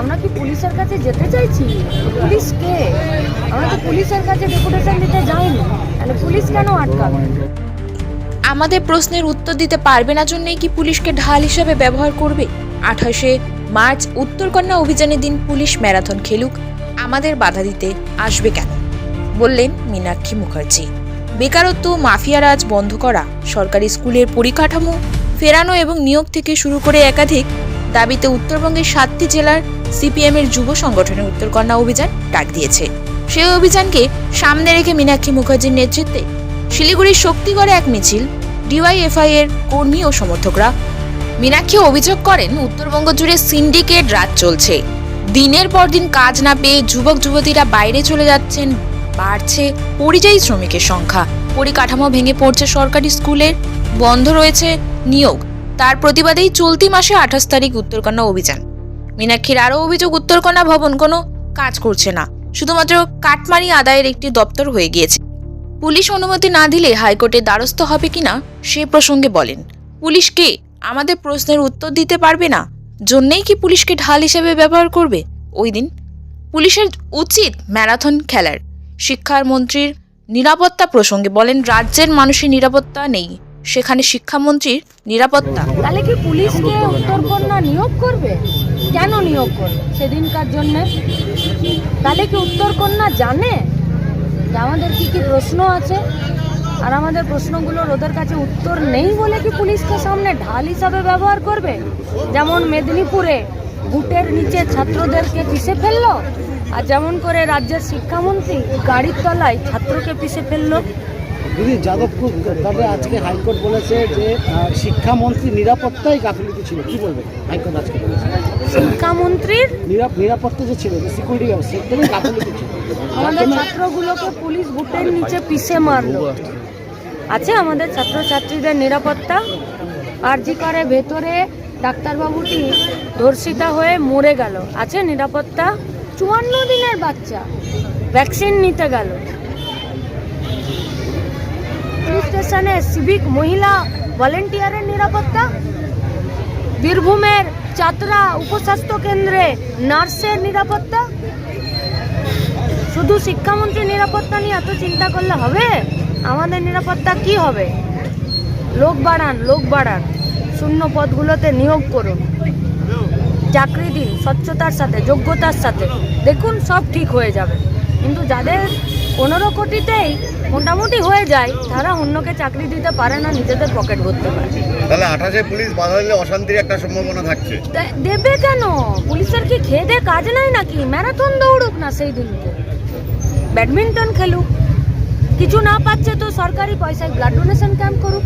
আমরা কি পুলিশের কাছে যেতে চাইছি? পুলিশ কে? আমরা তো পুলিশের কাছে ডেপুটেশন দিতে যাইনি। তাহলে পুলিশ কেন আটকাবে? আমাদের প্রশ্নের উত্তর দিতে পারবে না জন্যই কি পুলিশকে ঢাল হিসেবে ব্যবহার করবে? আঠাশে মার্চ উত্তরকন্যা অভিযানের দিন পুলিশ ম্যারাথন খেলুক। আমাদের বাধা দিতে আসবে কেন? বললেন মীনাক্ষী মুখার্জি। বেকারত্ব মাফিয়ারাজ বন্ধ করা, সরকারি স্কুলের পরিকাঠামো ফেরানো এবং নিয়োগ থেকে শুরু করে একাধিক দাবিতে উত্তরবঙ্গের সাতটি জেলার সিপিএমের যুব সংগঠনের উত্তরকন্যা অভিযান ডাক দিয়েছে। সেই অভিযানকে সামনে রেখে মীনাক্ষী মুখার্জির নেতৃত্বে শিলিগুড়ির শক্তিগড়ে এক মিছিল ডিওয়াইএফআই এর কর্মী ও সমর্থকরা। মীনাক্ষী অভিযোগ করেন, উত্তরবঙ্গ জুড়ে সিন্ডিকেট রাত চলছে। দিনের পর দিন কাজ না পেয়ে যুবক যুবতীরা বাইরে চলে যাচ্ছেন, বাড়ছে পরিযায়ী শ্রমিকের সংখ্যা। পরিকাঠামো ভেঙে পড়ছে সরকারি স্কুলের, বন্ধ রয়েছে নিয়োগ। তার প্রতিবাদেই চলতি মাসে আঠাশ তারিখ উত্তরকন্যা অভিযান। মীনাক্ষীর আরও অভিযোগ, উত্তরকন্যা ভবন কোনো কাজ করছে না। শুধুমাত্র কাটমারি আদায়ের একটি দপ্তর হয়ে গিয়েছে। পুলিশ অনুমতি না দিলে হাইকোর্টের দ্বারস্থ হবে কিনা সে প্রসঙ্গে বলেন, পুলিশ কে আমাদের প্রশ্নের উত্তর দিতে পারবে না? জন্যেই কি পুলিশকে ঢাল হিসেবে ব্যবহার করবে? ওই দিন পুলিশের উচিত ম্যারাথন খেলার। শিক্ষার মন্ত্রীর নিরাপত্তা প্রসঙ্গে বলেন, রাজ্যের মানুষের নিরাপত্তা নেই। সেখানে শিক্ষামন্ত্রীর নিরাপত্তা। তাহলে কি পুলিশকে উত্তরকন্যা নিয়োগ করবে? কেন নিয়োগ করবে সেদিনকার জন্য? তাহলে কি উত্তরকন্যা জানে? যে আমাদের কি কি প্রশ্ন আছে? আর আমাদের প্রশ্নগুলোর ওদের কাছে উত্তর নেই বলে কি পুলিশকে সামনে ঢাল হিসাবে ব্যবহার করবে? যেমন মেদিনীপুরে বুটের নিচে ছাত্রদেরকে পিষে ফেলল, আর যেমন করে রাজ্যের শিক্ষামন্ত্রী গাড়ির তলায় ছাত্রকে পিষে ফেলল দিদি যাদবপুর তবে আজকে হাইকোর্ট বলেছে যে শিক্ষামন্ত্রী নিরাপত্তাই গাফিলতি ছিল। কি বলবে? হাইকোর্ট আজকে বলেছে। শিক্ষামন্ত্রীর? নিরাপ- নিরাপত্তা যে ছিল সিকিউরিটি গার্ড সেখানে গাফিলতি ছিল। আমাদের ছাত্রগুলোকে পুলিশ বুটের নিচে পিষে মারলো। আছে আমাদের ছাত্রছাত্রীদের নিরাপত্তা। আর জি করে ভেতরে ডাক্তারবাবুটি ধর্ষিতা হয়ে মরে গেল। আছে নিরাপত্তা। চুয়ান্ন দিনের বাচ্চা। ভ্যাকসিন নিতে গেল। পুলিশ স্টেশনে সিভিক মহিলা ভলেন্টিয়ারের নিরাপত্তা, বীরভূমের চাতরা উপস্বাস্থ্য কেন্দ্রে নার্সের নিরাপত্তা। শুধু শিক্ষামন্ত্রীর নিরাপত্তা নিয়ে এত চিন্তা করলে হবে? আমাদের নিরাপত্তা কি হবে? লোক বাড়ান লোক বাড়ান। শূন্য পদগুলোতে নিয়োগ করুন। চাকরি দিন, স্বচ্ছতার সাথে, যোগ্যতার সাথে। দেখুন সব ঠিক হয়ে যাবে। কিন্তু যাদের পনেরো কোটিতেই মোটামুটি হয়ে যায় তারা অন্যকে চাকরি দিতে পারে না নিজেদের পকেট ভরতে পারে। তাহলে আঠাশে পুলিশ বাধা দিলে অশান্তির একটা সম্ভাবনা থাকছে। দেবে কেন? পুলিশের কি খেয়ে কাজ নাই নাকি? ম্যারাথন দৌড়ুক না সেই দিনকে। ব্যাডমিন্টন খেলুক। কিছু না পাচ্ছে তো সরকারি পয়সায় ব্লাড ডোনেশন ক্যাম্প করুক।